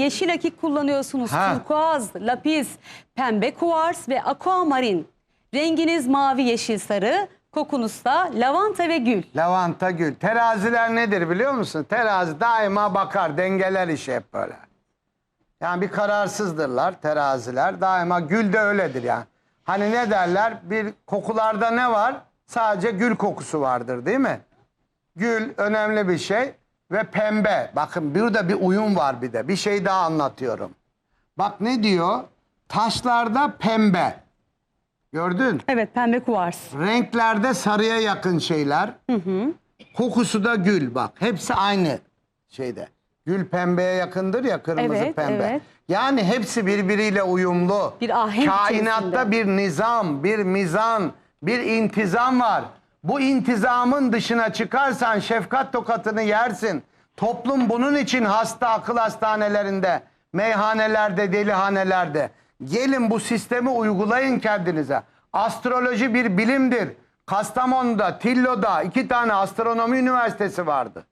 yeşil akik kullanıyorsunuz. Ha. Turkuaz, lapis, pembe kuvars ve aquamarin. Renginiz mavi, yeşil, sarı. Kokunuz da lavanta ve gül. Lavanta gül. Teraziler nedir biliyor musun? Terazi daima bakar, dengeler işi hep böyle. Yani bir kararsızdırlar teraziler. Daima gül de öyledir yani. Hani ne derler? Bir kokularda ne var? Sadece gül kokusu vardır değil mi? Gül önemli bir şey ve pembe. Bakın burada bir uyum var bir de. Bir şey daha anlatıyorum. Bak ne diyor? Taşlarda pembe. Gördün? Evet pembe kuvars. Renklerde sarıya yakın şeyler. Kokusu da gül bak. Hepsi aynı şeyde. Gül pembeye yakındır ya kırmızı Evet, pembe. evet. Yani hepsi birbiriyle uyumlu. Bir ahenk Kainatta içerisinde. bir nizam, bir mizan, bir intizam var. Bu intizamın dışına çıkarsan şefkat tokatını yersin. Toplum bunun için hasta akıl hastanelerinde, meyhanelerde, delihanelerde. Gelin bu sistemi uygulayın kendinize. Astroloji bir bilimdir. Kastamonu'da, Tillo'da iki tane astronomi üniversitesi vardı.